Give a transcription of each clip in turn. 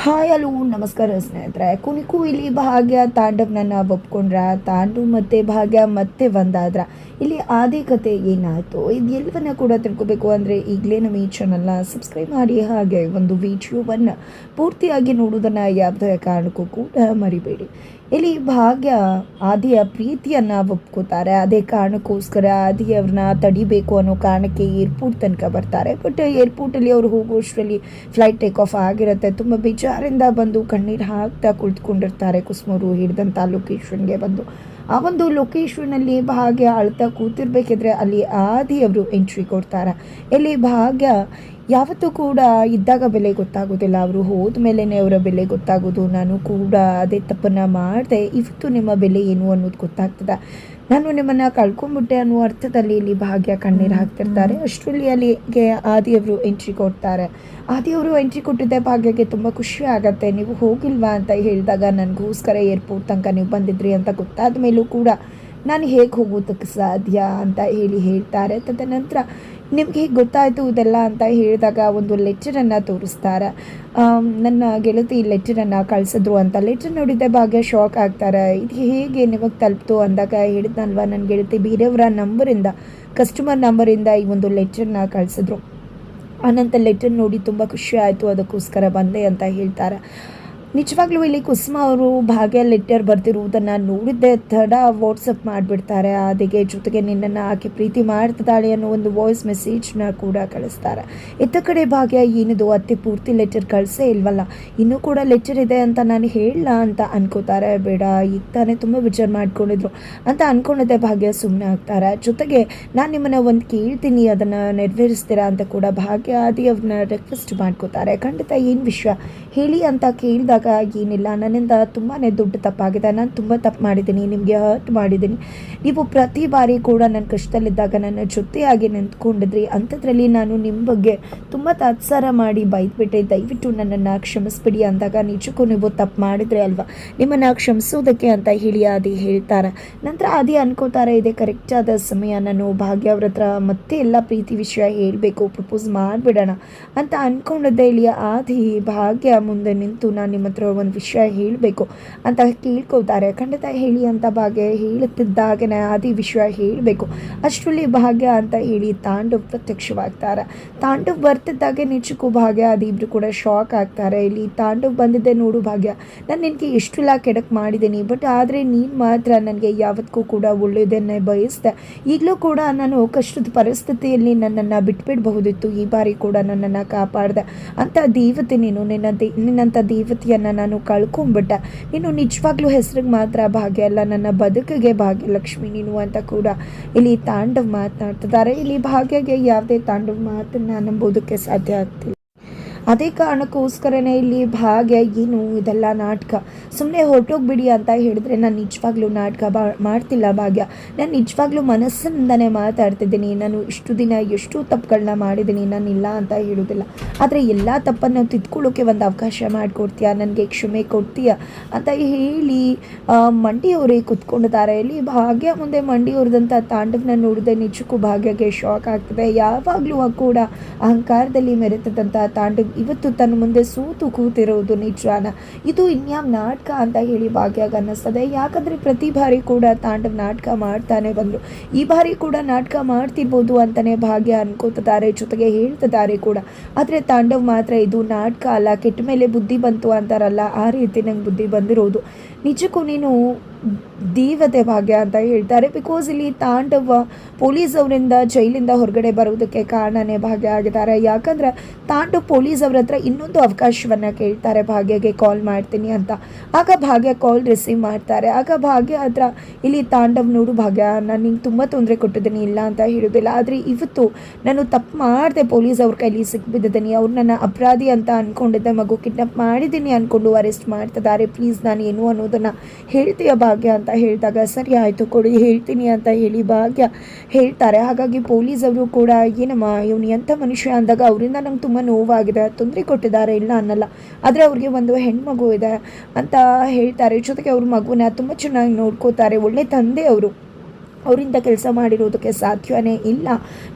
Hi, hello, ನಮಸ್ಕಾರ ಸ್ನೇಹಿತರೆ. ಕುಣಿಕು ಇಲ್ಲಿ ಭಾಗ್ಯ, ತಾಂಡವ್ನನ್ನ ಒಪ್ಕೊಂಡ್ರ. ತಾಂಡು ಮತ್ತೆ ಭಾಗ್ಯ, ಮತ್ತೆ ಒಂದಾದ್ರ. ಇಲ್ಲಿ ಆದಿ ಕತೆ ಏನಾಯಿತು? ಇದು ಕೂಡ ತಿಳ್ಕೊಬೇಕು ಅಂದರೆ ಈಗಲೇ ನಮ್ಮ ಈ ಚಾನಲ್ನ ಸಬ್ಸ್ಕ್ರೈಬ್ ಮಾಡಿ ಹಾಗೆ ಒಂದು ವಿಡಿಯೋವನ್ನು ಪೂರ್ತಿಯಾಗಿ ನೋಡೋದನ್ನು ಯಾವುದೇ ಕಾರಣಕ್ಕೂ ಕೂಡ ಮರಿಬೇಡಿ. ಇಲ್ಲಿ ಭಾಗ್ಯ ಆದಿಯ ಪ್ರೀತಿಯನ್ನು ಒಪ್ಕೋತಾರೆ. ಅದೇ ಕಾರಣಕ್ಕೋಸ್ಕರ ಆದಿ ಅವ್ರನ್ನ ತಡಿಬೇಕು ಅನ್ನೋ ಕಾರಣಕ್ಕೆ ಏರ್ಪೋರ್ಟ್ ತನಕ ಬರ್ತಾರೆ. ಬಟ್ ಏರ್ಪೋರ್ಟಲ್ಲಿ ಅವ್ರು ಹೋಗೋಷ್ಟರಲ್ಲಿ ಫ್ಲೈಟ್ ಟೇಕ್ ಆಫ್ ಆಗಿರುತ್ತೆ. ತುಂಬ ಬೇಜಾರಿಂದ ಬಂದು ಕಣ್ಣೀರು ಹಾಕ್ತಾ ಕುಳಿತುಕೊಂಡಿರ್ತಾರೆ ಕುಸ್ಮೂರು ಹಿಡಿದಂಥ ಲೊಕೇಶನ್ಗೆ ಬಂದು. ಆ ಒಂದು ಲೊಕೇಶನಲ್ಲಿ ಭಾಗ್ಯ ಅಳ್ತಾ ಕೂತಿರ್ಬೇಕಿದ್ರೆ ಅಲ್ಲಿ ಆದಿ ಅವರು ಎಂಟ್ರಿ ಕೊಡ್ತಾರೆ. ಇಲ್ಲಿ ಭಾಗ್ಯ ಯಾವತ್ತೂ ಕೂಡ ಇದ್ದಾಗ ಬೆಲೆ ಗೊತ್ತಾಗೋದಿಲ್ಲ. ಅವರು ಹೋದ ಮೇಲೇ ಅವರ ಬೆಲೆ ಗೊತ್ತಾಗೋದು. ನಾನು ಕೂಡ ಅದೇ ತಪ್ಪನ್ನು ಮಾಡಿದೆ. ಇವತ್ತು ನಿಮ್ಮ ಬೆಲೆ ಏನು ಅನ್ನೋದು ಗೊತ್ತಾಗ್ತದೆ. ನಾನು ನಿಮ್ಮನ್ನು ಕಳ್ಕೊಂಡ್ಬಿಟ್ಟೆ ಅನ್ನೋ ಅರ್ಥದಲ್ಲಿ ಇಲ್ಲಿ ಭಾಗ್ಯ ಕಣ್ಣೀರು ಹಾಕ್ತಿರ್ತಾರೆ. ಅಷ್ಟರಲ್ಲಿ ಅಲ್ಲಿಗೆ ಆದಿಯವರು ಎಂಟ್ರಿ ಕೊಡ್ತಾರೆ. ಆದಿಯವರು ಎಂಟ್ರಿ ಕೊಟ್ಟಿದ್ದೆ ಭಾಗ್ಯಕ್ಕೆ ತುಂಬ ಖುಷಿ ಆಗುತ್ತೆ. ನೀವು ಹೋಗಿಲ್ವಾ ಅಂತ ಹೇಳಿದಾಗ ನನಗೋಸ್ಕರ ಏರ್ಪೋರ್ಟ್ ತನಕ ನೀವು ಬಂದಿದ್ರಿ ಅಂತ ಗೊತ್ತಾದ ಮೇಲೂ ಕೂಡ ನಾನು ಹೇಗೆ ಹೋಗೋದಕ್ಕೆ ಸಾಧ್ಯ ಅಂತ ಹೇಳಿ ಹೇಳ್ತಾರೆ. ತದನಂತರ ನಿಮ್ಗೆ ಹೇಗೆ ಗೊತ್ತಾಯಿತು ಇದೆಲ್ಲ ಅಂತ ಹೇಳಿದಾಗ ಒಂದು ಲೆಟರನ್ನು ತೋರಿಸ್ತಾರೆ. ನನ್ನ ಗೆಳತಿ ಲೆಟರನ್ನು ಕಳಿಸಿದ್ರು ಅಂತ. ಲೆಟರ್ ನೋಡಿದ್ದೆ ಭಾಗ್ಯ ಶಾಕ್ ಆಗ್ತಾರೆ. ಇದು ಹೇಗೆ ನಿಮಗೆ ತಲುಪ್ತು ಅಂದಾಗ ಹೇಳಿದ್ನಲ್ವ ನನ್ನ ಗೆಳತಿ? ಬೇರೆಯವರ ನಂಬರಿಂದ ಕಸ್ಟಮರ್ ನಂಬರಿಂದ ಈ ಒಂದು ಲೆಟರನ್ನ ಕಳಿಸಿದ್ರು. ಆನಂತರ ಲೆಟರ್ ನೋಡಿ ತುಂಬ ಖುಷಿ ಆಯಿತು, ಅದಕ್ಕೋಸ್ಕರ ಬಂದೆ ಅಂತ ಹೇಳ್ತಾರೆ. ನಿಜವಾಗ್ಲೂ ಇಲ್ಲಿ ಕುಸುಮ ಅವರು ಭಾಗ್ಯ ಲೆಟರ್ ಬರ್ತಿರುವುದನ್ನು ನೋಡಿದ್ದೆ, ತಡ ವಾಟ್ಸಪ್ ಮಾಡಿಬಿಡ್ತಾರೆ. ಅದಕ್ಕೆ ಜೊತೆಗೆ ನಿನ್ನನ್ನು ಆಕೆ ಪ್ರೀತಿ ಮಾಡ್ತಿದ್ದಾಳೆ ಅನ್ನೋ ಒಂದು ವಾಯ್ಸ್ ಮೆಸೇಜ್ನ ಕೂಡ ಕಳಿಸ್ತಾರೆ. ಇತ್ತ ಕಡೆ ಭಾಗ್ಯ, ಏನಿದು, ಅತ್ತೆ ಪೂರ್ತಿ ಲೆಟರ್ ಕಳಿಸೇ ಇಲ್ವಲ್ಲ? ಇನ್ನೂ ಕೂಡ ಲೆಟರ್ ಇದೆ ಅಂತ ನಾನು ಹೇಳಲ್ಲ ಅಂತ ಅನ್ಕೋತಾರೆ. ಬೇಡ, ಈಗ ತಾನೇ ತುಂಬ ವಿಚಾರ ಮಾಡ್ಕೊಂಡಿದ್ರು ಅಂತ ಅನ್ಕೊಂಡಿದ್ದೆ ಭಾಗ್ಯ ಸುಮ್ಮನೆ ಆಗ್ತಾರೆ. ಜೊತೆಗೆ ನಾನು ನಿಮ್ಮನ್ನು ಒಂದು ಕೇಳ್ತೀನಿ, ಅದನ್ನು ನೆರವೇರಿಸ್ತೀರಾ ಅಂತ ಕೂಡ ಭಾಗ್ಯ, ಆದಿ ಅವ್ರನ್ನ ರಿಕ್ವೆಸ್ಟ್ ಮಾಡ್ಕೋತಾರೆ. ಖಂಡಿತ ಏನು ವಿಷಯ ಹೇಳಿ ಅಂತ ಕೇಳಿದಾಗ ಏನಿಲ್ಲ. ನನ್ನಿಂದ ತುಂಬಾ ದೊಡ್ಡ ತಪ್ಪಾಗಿದೆ. ನಾನು ತುಂಬ ತಪ್ಪು ಮಾಡಿದ್ದೀನಿ. ನಿಮಗೆ ಹರ್ಟ್ ಮಾಡಿದ್ದೀನಿ. ನೀವು ಪ್ರತಿ ಬಾರಿ ಕೂಡ ನನ್ನ ಕಷ್ಟದಲ್ಲಿದ್ದಾಗ ನನ್ನ ಜೊತೆಯಾಗಿ ನಿಂತ್ಕೊಂಡಿದ್ರಿ. ಅಂಥದ್ರಲ್ಲಿ ನಾನು ನಿಮ್ಮ ಬಗ್ಗೆ ತುಂಬ ತಾತ್ಸಾರ ಮಾಡಿ ಬೈದ್ಬಿಟ್ಟೆ. ದಯವಿಟ್ಟು ನನ್ನನ್ನು ಕ್ಷಮಿಸ್ಬಿಡಿ ಅಂದಾಗ ನಿಜಕ್ಕೂ ನೀವು ತಪ್ಪು ಮಾಡಿದ್ರೆ ಅಲ್ವಾ? ನಿಮ್ಮನ್ನು ಕ್ಷಮಿಸೋದಕ್ಕೆ ಅಂತ ಹೇಳಿ ಆದಿ ಹೇಳ್ತಾರೆ. ನಂತರ ಆದಿ ಅನ್ಕೋತಾರೆ, ಇದೆ ಕರೆಕ್ಟಾದ ಸಮಯ. ನಾನು ಭಾಗ್ಯ ಅವ್ರ ಹತ್ರ ಮತ್ತೆ ಎಲ್ಲ ಪ್ರೀತಿ ವಿಷಯ ಹೇಳಬೇಕು. ಪ್ರಪೋಸ್ ಮಾಡಿಬಿಡೋಣ. ಅಂತ ಅಂದ್ಕೊಂಡಿದ್ದೆ ಇಲ್ಲಿ ಆದಿ ಭಾಗ್ಯ ಮುಂದೆ ನಿಂತು ನಾನು ನಿಮ್ಮ ಹತ್ರ ಒಂದು ವಿಷಯ ಹೇಳಬೇಕು. ಅಂತ ಕೇಳ್ಕೊತಾರೆ ಖಂಡಿತ ಹೇಳಿ ಅಂತ ಭಾಗ್ಯ ಹೇಳುತ್ತಿದ್ದಾಗನೇ ಆದಿ ವಿಷಯ ಹೇಳಬೇಕು. ಅಷ್ಟರಲ್ಲಿ ಭಾಗ್ಯ ಅಂತ ಹೇಳಿ ತಾಂಡವ್ ಪ್ರತ್ಯಕ್ಷವಾಗ್ತಾರೆ. ತಾಂಡವ್ ಬರ್ತಿದ್ದಾಗೆ ನಿಜಕ್ಕೂ ಭಾಗ್ಯ, ಅದು ಇಬ್ರು ಕೂಡ ಶಾಕ್ ಆಗ್ತಾರೆ. ಇಲ್ಲಿ ತಾಂಡವ್ ಬಂದಿದ್ದೆ ನೋಡು ಭಾಗ್ಯ. ನಾನು ನಿನಗೆ ಎಷ್ಟೆಲ್ಲ ಕೆಡಕ್ ಮಾಡಿದ್ದೀನಿ ಬಟ್ ಆದರೆ ನೀನು ಮಾತ್ರ ನನಗೆ ಯಾವತ್ತಿಗೂ ಕೂಡ ಒಳ್ಳೆಯದನ್ನೇ ಬಯಸ್ದೆ. ಈಗಲೂ ಕೂಡ ನಾನು ಕಷ್ಟದ ಪರಿಸ್ಥಿತಿಯಲ್ಲಿ ನನ್ನನ್ನು ಬಿಟ್ಬಿಡಬಹುದಿತ್ತು. ಈ ಬಾರಿ ಕೂಡ ನನ್ನನ್ನು ಕಾಪಾಡಿದೆ. ಅಂತ ದೇವತೆ ನೀನು ನಿನ್ನ ದೇ ನಿನ್ನಂಥ ದೇವತೆಯನ್ನು ನಾನು ಕಳ್ಕೊಂಬಿಟ್ಟೆ. ನೀನು ನಿಜವಾಗ್ಲೂ ಹೆಸರಿಗೆ ಮಾತ್ರ ಭಾಗ್ಯ ಅಲ್ಲ, ನನ್ನ ಬದುಕಿಗೆ ಭಾಗ್ಯಲಕ್ಷ್ಮಿ ನೀನು ಅಂತ ಕೂಡ ಇಲ್ಲಿ ತಾಂಡವ್ ಮಾತನಾಡ್ತಿದ್ದಾರೆ. ಇಲ್ಲಿ ಭಾಗ್ಯಗೆ ಯಾವುದೇ ತಾಂಡವ್ ಮಾತನ್ನು ನಂಬೋದಕ್ಕೆ ಸಾಧ್ಯ ಆಗ್ತಿಲ್ಲ. ಅದೇ ಕಾರಣಕ್ಕೋಸ್ಕರನೇ ಇಲ್ಲಿ ಭಾಗ್ಯ, ಏನು ಇದೆಲ್ಲ ನಾಟಕ. ಸುಮ್ಮನೆ ಹೊರಟೋಗ್ಬಿಡಿ ಅಂತ ಹೇಳಿದ್ರೆ ನಾನು ನಿಜವಾಗ್ಲೂ ನಾಟಕ ಬಾ, ಮಾಡ್ತಿಲ್ಲ ಭಾಗ್ಯ. ನಾನು ನಿಜವಾಗ್ಲೂ ಮನಸ್ಸಿನಿಂದನೇ ಮಾತಾಡ್ತಿದ್ದೀನಿ. ನಾನು ಇಷ್ಟು ದಿನ ಎಷ್ಟು ತಪ್ಪುಗಳನ್ನ ಮಾಡಿದ್ದೀನಿ. ನಾನು ಇಲ್ಲ ಅಂತ ಹೇಳೋದಿಲ್ಲ. ಆದರೆ ಎಲ್ಲ ತಪ್ಪನ್ನು ತಿದ್ಕೊಳ್ಳೋಕೆ ಒಂದು ಅವಕಾಶ ಮಾಡಿಕೊಡ್ತೀಯಾ? ನನಗೆ ಕ್ಷಮೆ ಕೊಡ್ತೀಯಾ? ಅಂತ ಹೇಳಿ ಮಂಡಿಯವರೇ ಕುತ್ಕೊಂಡಿದ್ದಾರೆ. ಇಲ್ಲಿ ಭಾಗ್ಯ ಮುಂದೆ ಮಂಡಿಯವ್ರದಂಥ ತಾಂಡವನ್ನ ನೋಡಿದೆ ನಿಜಕ್ಕೂ ಭಾಗ್ಯಕ್ಕೆ ಶಾಕ್ ಆಗ್ತದೆ. ಯಾವಾಗಲೂ ಕೂಡ ಅಹಂಕಾರದಲ್ಲಿ ಮೆರೆತದಂಥ ತಾಂಡವ್ ಇವತ್ತು ತನ್ನ ಮುಂದೆ ಸೂತು ಕೂತಿರೋದು ನಿಜಾನ ಇದು ಇನ್ಯಾವ ನಾಟಕ ಅಂತ ಹೇಳಿ ಭಾಗ್ಯಾಗ ಅನ್ನಿಸ್ತದೆ. ಯಾಕಂದರೆ ಪ್ರತಿ ಬಾರಿ ಕೂಡ ತಾಂಡವ್ ನಾಟಕ ಮಾಡ್ತಾನೆ ಬಂದರು. ಈ ಬಾರಿ ಕೂಡ ನಾಟಕ ಮಾಡ್ತಿರ್ಬೋದು ಅಂತಲೇ ಭಾಗ್ಯ ಅನ್ಕೋತಿದ್ದಾರೆ, ಜೊತೆಗೆ ಹೇಳ್ತಿದ್ದಾರೆ ಕೂಡ. ಆದರೆ ತಾಂಡವ್ ಮಾತ್ರ ಇದು ನಾಟಕ ಅಲ್ಲ, ಕೆಟ್ಟ ಮೇಲೆ ಬುದ್ಧಿ ಬಂತು ಅಂತಾರಲ್ಲ, ಆ ರೀತಿ ನಂಗೆ ಬುದ್ಧಿ ಬಂದಿರೋದು. ನಿಜಕ್ಕೂ ನೀನು ದೇವತೆ ಭಾಗ್ಯ ಅಂತ ಹೇಳ್ತಾರೆ. ಬಿಕಾಸ್ ಇಲ್ಲಿ ತಾಂಡವ ಪೊಲೀಸ್ ಅವರಿಂದ ಜೈಲಿಂದ ಹೊರಗಡೆ ಬರೋದಕ್ಕೆ ಕಾರಣನೇ ಭಾಗ್ಯ ಆಗಿದ್ದಾರೆ. ಯಾಕಂದ್ರೆ ತಾಂಡವ್ ಪೊಲೀಸ್ ಅವ್ರ ಹತ್ರ ಇನ್ನೊಂದು ಅವಕಾಶವನ್ನು ಕೇಳ್ತಾರೆ. ಭಾಗ್ಯಗೆ ಕಾಲ್ ಮಾಡ್ತೀನಿ ಅಂತ. ಆಗ ಭಾಗ್ಯ ಕಾಲ್ ರಿಸೀವ್ ಮಾಡ್ತಾರೆ. ಆಗ ಭಾಗ್ಯ ಹತ್ರ ಇಲ್ಲಿ ತಾಂಡವ್ ನೋಡು ಭಾಗ್ಯ, ನಾನು ನಿಂಗೆ ತುಂಬ ತೊಂದರೆ ಕೊಟ್ಟಿದ್ದೀನಿ, ಇಲ್ಲ ಅಂತ ಹೇಳೋದಿಲ್ಲ ಆದರೆ ಇವತ್ತು ನಾನು ತಪ್ಪು ಮಾಡಿದೆ ಪೊಲೀಸ್ ಅವ್ರ ಕೈಲಿ ಸಿಕ್ಬಿದ್ದೀನಿ ಅವ್ರು ನನ್ನ ಅಪರಾಧಿ ಅಂತ ಅಂದ್ಕೊಂಡಿದ್ದೆ ಮಗು ಕಿಡ್ನಾಪ್ ಮಾಡಿದ್ದೀನಿ ಅಂದ್ಕೊಂಡು ಅರೆಸ್ಟ್ ಮಾಡ್ತಿದ್ದಾರೆ. ಪ್ಲೀಸ್ ನಾನು ಏನು ಅನ್ನೋದನ್ನು ಹೇಳ್ತೀಯ ಭಾಗ್ಯ ಅಂತ ಹೇಳಿದಾಗ, ಸರಿ ಆಯಿತು ಕೊಡಿ, ಹೇಳ್ತೀನಿ ಅಂತ ಹೇಳಿ ಭಾಗ್ಯ ಹೇಳ್ತಾರೆ. ಹಾಗಾಗಿ ಪೊಲೀಸ್ ಅವರು ಕೂಡ ಏನಮ್ಮ ಇವನು ಎಂಥ ಮನುಷ್ಯ? ಅಂದಾಗ, ಅವರಿಂದ ನಂಗೆ ತುಂಬ ನೋವಾಗಿದೆ, ತೊಂದರೆ ಕೊಟ್ಟಿದ್ದಾರೆ, ಇಲ್ಲ ಅನ್ನಲ್ಲ. ಆದರೆ ಅವ್ರಿಗೆ ಒಂದು ಹೆಣ್ಮಗು ಇದೆ ಅಂತ ಹೇಳ್ತಾರೆ. ಜೊತೆಗೆ ಅವ್ರ ಮಗುನ ತುಂಬ ಚೆನ್ನಾಗಿ ನೋಡ್ಕೋತಾರೆ. ಒಳ್ಳೆ ತಂದೆ ಅವರು ಅವರಿಂದ ಕೆಲಸ ಮಾಡಿರೋದಕ್ಕೆ ಸಾಧ್ಯವೇ ಇಲ್ಲ.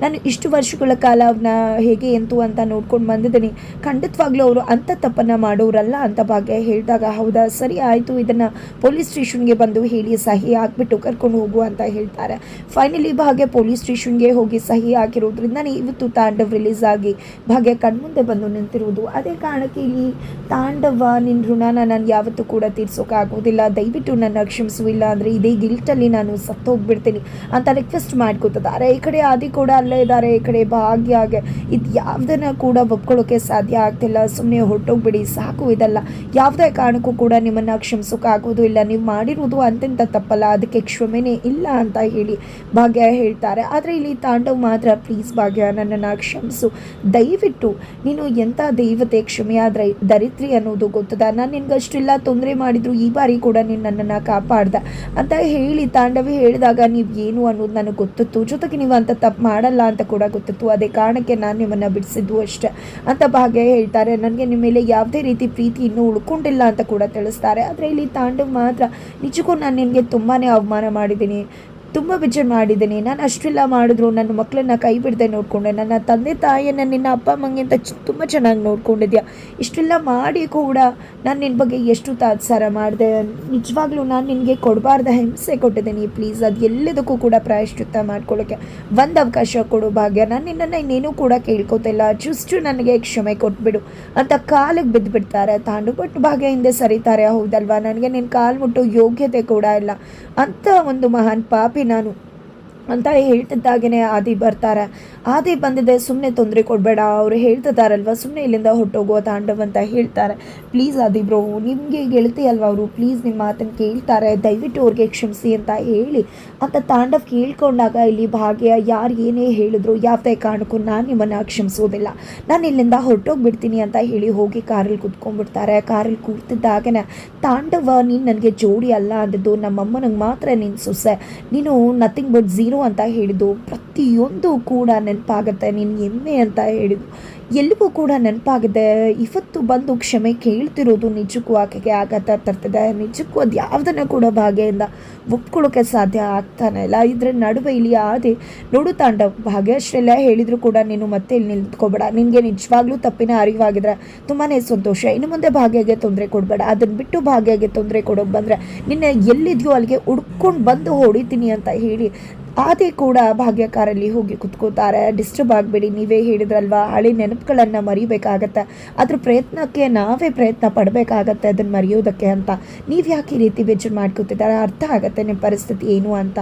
ನಾನು ಇಷ್ಟು ವರ್ಷಗಳ ಕಾಲ ಅವನ್ನ ಹೇಗೆ ಎಂತು ಅಂತ ನೋಡ್ಕೊಂಡು ಬಂದಿದ್ದೀನಿ. ಖಂಡಿತವಾಗ್ಲೂ ಅವರು ಅಂಥ ತಪ್ಪನ್ನು ಮಾಡೋರಲ್ಲ ಅಂತ ಭಾಗ್ಯ ಹೇಳಿದಾಗ, ಹೌದಾ, ಸರಿ ಆಯಿತು, ಇದನ್ನು ಪೊಲೀಸ್ ಸ್ಟೇಷನ್ಗೆ ಬಂದು ಹೇಳಿ ಸಹಿ ಹಾಕ್ಬಿಟ್ಟು ಕರ್ಕೊಂಡು ಹೋಗು ಅಂತ ಹೇಳ್ತಾರೆ. ಫೈನಲಿ ಭಾಗ್ಯ ಪೊಲೀಸ್ ಸ್ಟೇಷನ್ಗೆ ಹೋಗಿ ಸಹಿ ಹಾಕಿರೋದ್ರಿಂದನೇ ಇವತ್ತು ತಾಂಡವ್ ರಿಲೀಸ್ ಆಗಿ. ಭಾಗ್ಯ ಕಣ್ಮುಂದೆ ಬಂದು ನಿಂತಿರುವುದು ಅದೇ ಕಾರಣಕ್ಕೆ ಇಲ್ಲಿ ತಾಂಡವ ನಿನ್ನ ಋಣನ ನಾನು ಯಾವತ್ತೂ ಕೂಡ ತೀರ್ಸೋಕ್ಕಾಗೋದಿಲ್ಲ ದಯವಿಟ್ಟು ನನ್ನ ಕ್ಷಮಿಸು ಇಲ್ಲ ಅಂದರೆ ಇದೇ ಗಿಲ್ಟಲ್ಲಿ ನಾನು ಸತ್ತೋಗ್ಬಿಡ್ತೀನಿ. ಅಂತ ರಿಕ್ವೆಸ್ಟ್ ಮಾಡ್ಕೋತಿದ್ದಾರೆ ಈ ಕಡೆ ಆದಿ ಕೂಡ ಅಲ್ಲೇ ಇದ್ದಾರೆ. ಈ ಕಡೆ ಭಾಗ್ಯಾಗೆ ಇದು ಯಾವುದನ್ನು ಕೂಡ ಒಪ್ಕೊಳ್ಳೋಕೆ ಸಾಧ್ಯ ಆಗ್ತಿಲ್ಲ. ಸುಮ್ಮನೆ ಹೊರಟೋಗ್ಬಿಡಿ, ಸಾಕು ಇದಲ್ಲ. ಯಾವುದೇ ಕಾರಣಕ್ಕೂ ಕೂಡ ನಿಮ್ಮನ್ನು ಕ್ಷಮಿಸೋಕ್ಕಾಗೋದು ಇಲ್ಲ. ನೀವು ಮಾಡಿರೋದು ಅಂತೆಂತ ತಪ್ಪಲ್ಲ. ಅದಕ್ಕೆ ಕ್ಷಮೆನೇ ಇಲ್ಲ ಅಂತ ಹೇಳಿ ಭಾಗ್ಯ ಹೇಳ್ತಾರೆ. ಆದರೆ ಇಲ್ಲಿ ತಾಂಡವ್ ಮಾತ್ರ ಪ್ಲೀಸ್ ಭಾಗ್ಯ, ನನ್ನನ್ನು ಕ್ಷಮಿಸು. ದಯವಿಟ್ಟು, ನೀನು ಎಂಥ ದೈವತೆ ಕ್ಷಮೆಯಾದ್ರೆ ದರಿದ್ರಿ ಅನ್ನೋದು ಗೊತ್ತದ? ನಾನು ನಿನ್ಗಷ್ಟೆಲ್ಲ ತೊಂದರೆ ಮಾಡಿದ್ರು, ಈ ಬಾರಿ ಕೂಡ ನೀನು ನನ್ನನ್ನು ಕಾಪಾಡ್ದೆ. ಅಂತ ಹೇಳಿ ತಾಂಡವಿ ಹೇಳಿದಾಗ, ನೀವು ಏನು ಅನ್ನೋದು ನನಗೆ ಗೊತ್ತಿತ್ತು. ಜೊತೆಗೆ ನೀವು ಅಂತ ತಪ್ಪು ಮಾಡಲ್ಲ ಅಂತ ಕೂಡ ಗೊತ್ತಿತ್ತು. ಅದೇ ಕಾರಣಕ್ಕೆ ನಾನು ನಿಮ್ಮನ್ನು ಬಿಡಿಸಿದ್ದು ಅಷ್ಟೇ ಅಂತ ಭಾಗ್ಯ ಹೇಳ್ತಾರೆ. ನನಗೆ ನಿಮ್ಮ ಮೇಲೆ ಯಾವುದೇ ರೀತಿ ಪ್ರೀತಿ ಇನ್ನೂ ಉಳ್ಕೊಂಡಿಲ್ಲ ಅಂತ ಕೂಡ ತಿಳಿಸ್ತಾರೆ. ಆದರೆ ಇಲ್ಲಿ ತಾಂಡವ್ ಮಾತ್ರ ನಿಜಕ್ಕೂ ನಾನು ನಿನಗೆ ತುಂಬಾ ಅವಮಾನ ಮಾಡಿದ್ದೀನಿ. ತುಂಬ ಬೇಜಾರು ಮಾಡಿದ್ದೀನಿ. ನಾನು ಅಷ್ಟೆಲ್ಲ ಮಾಡಿದ್ರು ನನ್ನ ಮಕ್ಕಳನ್ನ ಕೈ ಬಿಡದೆ ನೋಡಿಕೊಂಡೆ. ನನ್ನ ತಂದೆ ತಾಯಿಯನ್ನು ನಿನ್ನ ಅಪ್ಪ ಅಮ್ಮಂಗಿಂತ ತುಂಬ ಚೆನ್ನಾಗಿ ನೋಡ್ಕೊಂಡಿದ್ಯಾ? ಇಷ್ಟೆಲ್ಲ ಮಾಡಿ ಕೂಡ ನಾನು ನಿನ್ನ ಬಗ್ಗೆ ಎಷ್ಟು ತಾತ್ಸಾರ ಮಾಡಿದೆ. ನಿಜವಾಗ್ಲೂ ನಾನು ನಿನಗೆ ಕೊಡಬಾರ್ದ ಹಿಂಸೆ ಕೊಟ್ಟಿದ್ದೀನಿ. ಪ್ಲೀಸ್, ಅದು ಎಲ್ಲದಕ್ಕೂ ಕೂಡ ಪ್ರಾಯಶ್ಚಿತ್ತ ಮಾಡ್ಕೊಳ್ಳೋಕ್ಕೆ ಒಂದು ಅವಕಾಶ ಕೊಡು ಭಾಗ್ಯ. ನಾನು ನಿನ್ನನ್ನು ಇನ್ನೇನು ಕೂಡ ಕೇಳ್ಕೊತಿಲ್ಲ ಜಸ್ಟು ನನಗೆ ಕ್ಷಮೆ ಕೊಟ್ಬಿಡು ಅಂತ ಕಾಲಿಗೆ ಬಿದ್ದುಬಿಡ್ತಾರೆ ತಾಂಡು ಬಟ್ ಭಾಗ್ಯ ಹಿಂದೆ ಸರಿತಾರೆ. ಹೌದಲ್ವಾ? ನನಗೆ ನಿನ್ನ ಕಾಲು ಮುಟ್ಟು ಯೋಗ್ಯತೆ ಕೂಡ ಇಲ್ಲ. ಅಂತ ಒಂದು ಮಹಾನ್ ಪಾಪಿ ನಾನು ಅಂತ ಹೇಳ್ತಿದ್ದಾಗೇ ಆದಿ ಬರ್ತಾರೆ. ಆದಿ ಬಂದಿದೆ ಸುಮ್ಮನೆ ತೊಂದರೆ ಕೊಡಬೇಡ, ಅವರು ಹೇಳ್ತಿದ್ದಾರಲ್ವ ಸುಮ್ಮನೆ ಇಲ್ಲಿಂದ ಹೊಟ್ಟೋಗುವ ತಾಂಡವ್ ಅಂತ ಹೇಳ್ತಾರೆ. ಪ್ಲೀಸ್ ಆದಿ ಬ್ರೋ, ನಿಮಗೆ ಗೆಳತಿ ಅಲ್ವಾ ಅವರು? ಪ್ಲೀಸ್ ನಿಮ್ಮ ಮಾತನ್ನು ಕೇಳ್ತಾರೆ, ದಯವಿಟ್ಟು ಅವ್ರಿಗೆ ಕ್ಷಮಿಸಿ ಅಂತ ಹೇಳಿ. ಅಂತ ತಾಂಡವ್ ಕೇಳ್ಕೊಂಡಾಗ ಇಲ್ಲಿ ಭಾಗ್ಯ ಯಾರು ಏನೇ ಹೇಳಿದ್ರು ಯಾವುದೇ ಕಾರಣಕ್ಕೂ ನಾನು ನಿಮ್ಮನ್ನು ಕ್ಷಮಿಸೋದಿಲ್ಲ. ನಾನು ಇಲ್ಲಿಂದ ಹೊರಟೋಗ್ಬಿಡ್ತೀನಿ ಅಂತ ಹೇಳಿ ಹೋಗಿ ಕಾರಲ್ಲಿ ಕುತ್ಕೊಂಡ್ಬಿಡ್ತಾರೆ. ಕಾರಲ್ಲಿ ಕೂರ್ತಿದ್ದಾಗನೇ ತಾಂಡವ, ನೀನು ನನಗೆ ಜೋಡಿ ಅಲ್ಲ ಅಂದಿದ್ದು, ನಮ್ಮಮ್ಮನಿಗೆ ಮಾತ್ರ ನೀನು ಸೊಸೆ. ನೀನು ನಥಿಂಗ್ ಬಟ್ ಝೀರೋ ಅಂತ ಹೇಳಿದ್ದು, ಪ್ರತಿಯೊಂದು ಕೂಡ ನೆನಪಾಗುತ್ತೆ, ನೀನು ಎಮ್ಮೆ ಅಂತ ಹೇಳಿದ್ದು. ಎಲ್ಲವೂ ಕೂಡ ನೆನಪಾಗಿದೆ ಇವತ್ತು ಬಂದು ಕ್ಷಮೆ ಕೇಳ್ತಿರೋದು ನಿಜಕ್ಕೂ ಆಕೆಗೆ ಆಘಾತ ತರ್ತದೆ. ನಿಜಕ್ಕೂ ಅದು ಯಾವುದನ್ನು ಕೂಡ ಭಾಗ್ಯದಿಂದ ಒಪ್ಕೊಳ್ಳೋಕೆ ಸಾಧ್ಯ ಆಗ್ತಾನೆ ಇಲ್ಲ. ಇದ್ರ ನಡುವೆ ಇಲ್ಲಿ ಆದಿ ನೋಡು ತಾಂಡ ಭಾಗ್ಯ ಅಷ್ಟೆಲ್ಲ ಹೇಳಿದ್ರು ಕೂಡ ನೀನು ಮತ್ತೆ ಇಲ್ಲಿ ನಿಂತ್ಕೋಬೇಡ. ನಿನಗೆ ನಿಜವಾಗ್ಲೂ ತಪ್ಪಿನ ಅರಿವಾಗಿದ್ರೆ ತುಂಬಾ ಸಂತೋಷ. ಇನ್ನು ಮುಂದೆ ಭಾಗ್ಯಗೆ ತೊಂದರೆ ಕೊಡಬೇಡ. ಅದನ್ನು ಬಿಟ್ಟು ಭಾಗ್ಯಗೆ ತೊಂದರೆ ಕೊಡೋಕೆ ಬಂದರೆ ನಿನ್ನ ಎಲ್ಲಿದೆಯೋ ಅಲ್ಲಿಗೆ ಹುಡ್ಕೊಂಡು ಬಂದು ಹೊಡಿತೀನಿ ಅಂತ ಹೇಳಿ ಆದಿ ಕೂಡ ಭಾಗ್ಯಕಾರಲ್ಲಿ ಹೋಗಿ ಕುತ್ಕೋತಾರೆ. ಡಿಸ್ಟರ್ಬ್ ಆಗಬೇಡಿ, ನೀವೇ ಹೇಳಿದ್ರಲ್ವಾ? ಹಳೆ ನೆನಪುಗಳನ್ನು ಮರಿಬೇಕಾಗತ್ತೆ. ಅದ್ರ ಪ್ರಯತ್ನಕ್ಕೆ ನಾವೇ ಪ್ರಯತ್ನ ಪಡಬೇಕಾಗತ್ತೆ ಅದನ್ನು ಮರೆಯೋದಕ್ಕೆ ಅಂತ. ನೀವು ಯಾಕೆ ಈ ರೀತಿ ಬೇಜಾರು ಮಾಡ್ಕೊತಿದ್ದಾರೆ? ಅರ್ಥ ಆಗುತ್ತೆ ನಿಮ್ಮ ಪರಿಸ್ಥಿತಿ ಏನು ಅಂತ.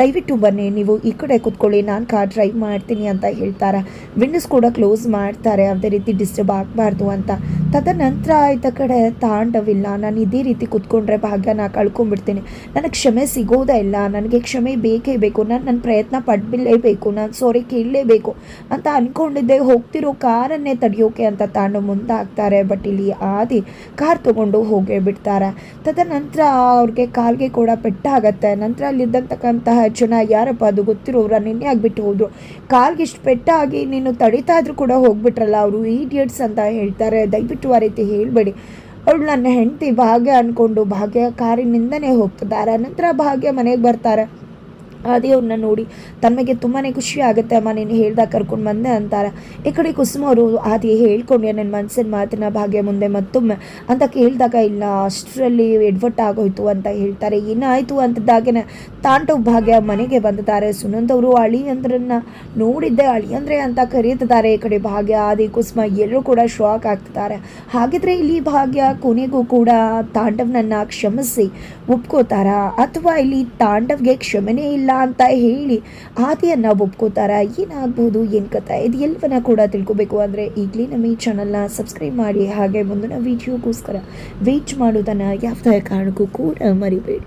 ದಯವಿಟ್ಟು ಬನ್ನಿ, ನೀವು ಈ ಕಡೆ ಕುತ್ಕೊಳ್ಳಿ, ನಾನು ಕಾರ್ ಡ್ರೈವ್ ಮಾಡ್ತೀನಿ ಅಂತ ಹೇಳ್ತಾರೆ. ವಿಂಡೋಸ್ ಕೂಡ ಕ್ಲೋಸ್ ಮಾಡ್ತಾರೆ ಯಾವುದೇ ರೀತಿ ಡಿಸ್ಟರ್ಬ್ ಆಗಬಾರ್ದು ಅಂತ. ತದನಂತರ ಆಯ್ತ ಕಡೆ, ತಾಂಡವಿಲ್ಲ. ನಾನು ಇದೇ ರೀತಿ ಕುತ್ಕೊಂಡ್ರೆ ನಾ ಕಳ್ಕೊಂಡ್ಬಿಡ್ತೀನಿ. ನನಗೆ ಕ್ಷಮೆ ಸಿಗೋದೇ ಇಲ್ಲ. ನನಗೆ ಕ್ಷಮೆ ಬೇಕೇ ಬೇಕು. ನಾನು ನನ್ನ ಪ್ರಯತ್ನ ಪಡ್ಬಿಲ್ಲೇಬೇಕು ನಾನು ಸಾರಿ ಕೇಳಲೇಬೇಕು ಅಂತ ಅಂದ್ಕೊಂಡಿದ್ದೆ ಹೋಗ್ತಿರೋ ಕಾರನ್ನೇ ತಡೆಯೋಕೆ ಅಂತ ತಾಂಡು ಮುಂದಾಗ್ತಾರೆ. ಬಟ್ ಇಲ್ಲಿ ಆದಿ ಕಾರ್ ತೊಗೊಂಡು ಹೋಗೇ ಬಿಡ್ತಾರೆ. ತದನಂತರ ಅವ್ರಿಗೆ ಕಾಲ್ಗೆ ಕೂಡ ಪೆಟ್ಟಾಗತ್ತೆ. ನಂತರ ಅಲ್ಲಿದ್ದಂತಕ್ಕಂತಹ ಜನ ಯಾರಪ್ಪ ಅದು ಗೊತ್ತಿರೋರ? ನಿನ್ನೆ ಆಗಿಬಿಟ್ಟು ಹೋದರು. ಕಾಲ್ಗೆ ಇಷ್ಟು ಪೆಟ್ಟಾಗಿ ನೀನು ತಡೀತಾ ಇದ್ರು ಕೂಡ ಹೋಗ್ಬಿಟ್ರಲ್ಲ, ಅವರು ಈಡಿಯಟ್ಸ್ ಅಂತ ಹೇಳ್ತಾರೆ. ದಯವಿಟ್ಟು ಆ ರೀತಿ ಹೇಳಬೇಡಿ. ಅವಳು ನನ್ನ ಹೆಂಡತಿ ಭಾಗ್ಯ ಅಂದ್ಕೊಂಡು ಭಾಗ್ಯ ಕಾರಿನಿಂದನೇ ಹೋಗ್ತಿದ್ದಾರೆ. ನಂತರ ಭಾಗ್ಯ ಮನೆಗೆ ಬರ್ತಾರೆ. ಅವ್ರನ್ನ ನೋಡಿ ತಮಗೆ ತುಂಬಾ ಖುಷಿ ಆಗುತ್ತೆ, ಅಮ್ಮ, ನೀನು ಹೇಳ್ದಾಗ ಕರ್ಕೊಂಡು ಬಂದೆ ಅಂತಾರೆ. ಈ ಕಡೆ ಕುಸುಮ ಅವರು ಆದಿ ಹೇಳ್ಕೊಂಡೆ ನನ್ನ ಮನಸ್ಸಿನ ಮಾತಿನ ಭಾಗ್ಯ ಮುಂದೆ ಮತ್ತೊಮ್ಮೆ ಅಂತ ಕೇಳಿದಾಗ, ಇಲ್ಲ, ಅಷ್ಟರಲ್ಲಿ ಎಡ್ವಟ್ ಆಗೋಯ್ತು ಅಂತ ಹೇಳ್ತಾರೆ. ಏನಾಯಿತು ಅಂತದಾಗೇನೆ ತಾಂಡವ್ ಭಾಗ್ಯ ಮನೆಗೆ ಬಂದಿದ್ದಾರೆ. ಸುನಂದ್ ಅವರು ಅಳಿಯಂದ್ರನ್ನ ನೋಡಿದ್ದೆ ಅಳಿಯಂದ್ರೆ ಅಂತ ಕರೀತಿದ್ದಾರೆ ಈ ಕಡೆ ಭಾಗ್ಯ, ಆದಿ, ಕುಸುಮ ಎಲ್ಲರೂ ಕೂಡ ಶಾಕ್ ಆಗ್ತಿದ್ದಾರೆ. ಹಾಗಿದ್ರೆ ಇಲ್ಲಿ ಭಾಗ್ಯ ಕೊನೆಗೂ ಕೂಡ ತಾಂಡವ್ನನ್ನ ಕ್ಷಮಿಸಿ ಒಪ್ಕೋತಾರ? ಅಥವಾ ಇಲ್ಲಿ ತಾಂಡವ್ಗೆ ಕ್ಷಮೆನೇ ಇಲ್ಲ? ಅಂತ ಹೇಳಿ ಆದಿಯನ್ನು ಒಪ್ಕೋತಾರ? ಏನಾಗ್ಬೋದು? ಏನು ಕಥೆ? ಇದು ಎಲ್ಲವನ್ನ ಕೂಡ ತಿಳ್ಕೊಬೇಕು ಅಂದರೆ ಈಗಲೇ ನಮ್ಮ ಈ ಚಾನಲ್ನ ಸಬ್ಸ್ಕ್ರೈಬ್ ಮಾಡಿ ಹಾಗೆ ಮುಂದಿನ ವೀಡಿಯೋಗೋಸ್ಕರ ವೇಟ್ ಮಾಡೋದನ್ನು ಯಾವುದೇ ಕಾರಣಕ್ಕೂ ಕೂಡ ಮರಿಬೇಡಿ.